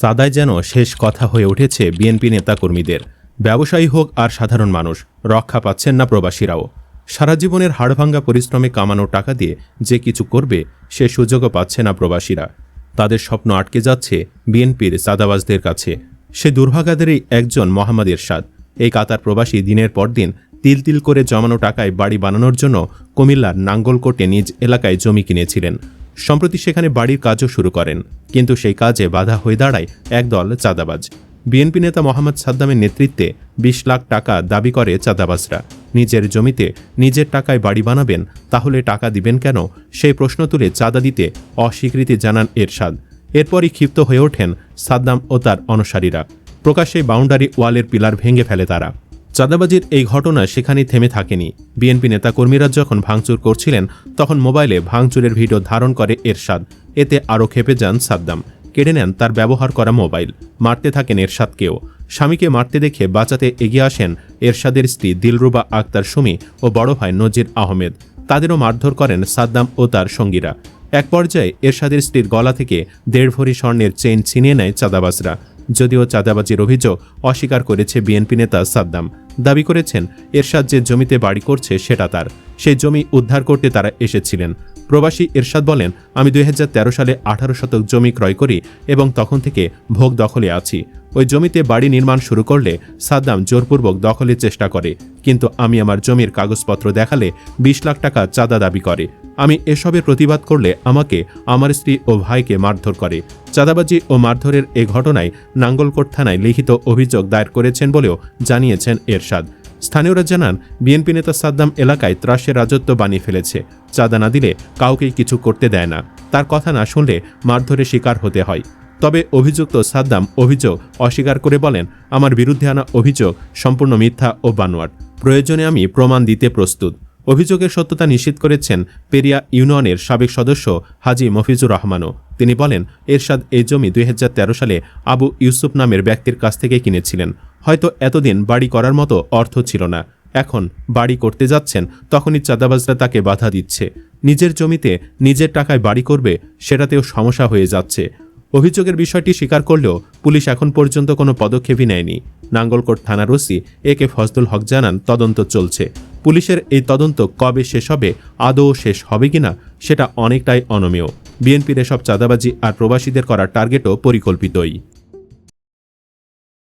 সাদায় যেন শেষ কথা হয়ে উঠেছে বিএনপি নেতাকর্মীদের। ব্যবসায়ী হোক আর সাধারণ মানুষ, রক্ষা পাচ্ছেন না প্রবাসীরাও। সারা জীবনের হাড়ভাঙ্গা পরিশ্রমে কামানো টাকা দিয়ে যে কিছু করবে, সে সুযোগও পাচ্ছে না প্রবাসীরা। তাদের স্বপ্ন আটকে যাচ্ছে বিএনপির সাদাবাজদের কাছে। সে দুর্ভাগাদেরই একজন মোহাম্মদ এরশাদ। এই কাতার প্রবাসী দিনের পর দিন তিল তিল করে জমানো টাকায় বাড়ি বানানোর জন্য কুমিল্লার নাঙ্গলকোটে নিজ এলাকায় জমি কিনেছিলেন। সম্প্রতি সেখানে বাড়ির কাজও শুরু করেন। কিন্তু সেই কাজে বাধা হয়ে দাঁড়ায় একদল চাঁদাবাজ। বিএনপি নেতা মোহাম্মদ সাদ্দামের নেতৃত্বে বিশ লাখ টাকা দাবি করে চাঁদাবাজরা। নিজের জমিতে নিজের টাকায় বাড়ি বানাবেন, তাহলে টাকা দিবেন কেন? সেই প্রশ্ন তুলে চাঁদা দিতে অস্বীকৃতি জানান এরশাদ। এরপরই ক্ষিপ্ত হয়ে ওঠেন সাদ্দাম ও তার অনুসারীরা। প্রকাশ্যে বাউন্ডারি ওয়ালের পিলার ভেঙে ফেলে তারা। চাঁদাবাজির এই ঘটনা সেখানেই থেমে থাকেনি। বিএনপি নেতাকর্মীরা যখন ভাঙচুর করছিলেন, তখন মোবাইলে ভাঙচুরের ভিডিও ধারণ করে এরশাদ। এতে আরও খেপে যান সাদ্দাম। কেড়ে নেন তার ব্যবহার করা মোবাইল। মারতে থাকেন এরশাদকেও। স্বামীকে মারতে দেখে বাঁচাতে এগিয়ে আসেন এরশাদের স্ত্রী দিলরুবা আক্তার সুমি ও বড় ভাই নজির আহমেদ। তাদেরও মারধর করেন সাদ্দাম ও তার সঙ্গীরা। এক পর্যায়ে এরশাদের স্ত্রীর গলা থেকে দেড় ভরি স্বর্ণের চেইন ছিনিয়ে নেয় চাঁদাবাজরা। যদিও চাঁদাবাজির অভিযোগ অস্বীকার করেছে বিএনপি নেতা সাদ্দাম। দাবি করেছেন, এরশাদ যে জমিতে বাড়ি করছে সেটা তার। সেই জমি উদ্ধার করতে তারা এসেছিলেন। প্রবাসী এরশাদ বলেন, আমি দুই হাজার তেরো সালে আঠারো শতক জমি ক্রয় করি এবং তখন থেকে ভোগ দখলে আছি। ওই জমিতে বাড়ি নির্মাণ শুরু করলে সাদ্দাম জোরপূর্বক দখলের চেষ্টা করে। কিন্তু আমি আমার জমির কাগজপত্র দেখালে বিশ লাখ টাকা চাঁদা দাবি করে। আমি এসবের প্রতিবাদ করলে আমাকে, আমার স্ত্রী ও ভাইকে মারধর করে। চাঁদাবাজি ও মারধরের এ ঘটনায় নাঙ্গলকোট থানায় লিখিত অভিযোগ দায়ের করেছেন বলেও জানিয়েছেন এরশাদ। স্থানীয়রা জানান, বিএনপি নেতা সাদ্দাম এলাকায় ত্রাসের রাজত্ব বানিয়ে ফেলেছে। চাঁদা না দিলে কাউকেই কিছু করতে দেয় না। তার কথা না শুনলে মারধরের শিকার হতে হয়। তবে অভিযুক্ত সাদ্দাম অভিযোগ অস্বীকার করে বলেন, আমার বিরুদ্ধে আনা অভিযোগ সম্পূর্ণ মিথ্যা ও বানোয়াট। প্রয়োজনে আমি প্রমাণ দিতে প্রস্তুত। অভিযোগের সত্যতা নিশ্চিত করেছেন পেরিয়া ইউনিয়নের সাবেক সদস্য হাজি মফিজুর রহমানও। তিনি বলেন, এরশাদ এই জমি দুই হাজার তেরো সালে আবু ইউসুফ নামের ব্যক্তির কাছ থেকে কিনেছিলেন। হয়তো এতদিন বাড়ি করার মতো অর্থ ছিল না। এখন বাড়ি করতে যাচ্ছেন, তখনই চাঁদাবাজরা তাকে বাধা দিচ্ছে। নিজের জমিতে নিজের টাকায় বাড়ি করবে, সেটাতেও সমস্যা হয়ে যাচ্ছে। অভিযোগের বিষয়টি স্বীকার করলেও পুলিশ এখন পর্যন্ত কোনো পদক্ষেপই নেয়নি। নাঙ্গলকোট থানার ওসি এ কে ফজলুল হক জানান, তদন্ত চলছে। পুলিশের এই তদন্ত কবে শেষ হবে, আদৌ শেষ হবে কিনা, সেটা অনেকটাই অনমেয়। বিএনপির এসব চাঁদাবাজি আর প্রবাসীদের করা টার্গেটও পরিকল্পিতই।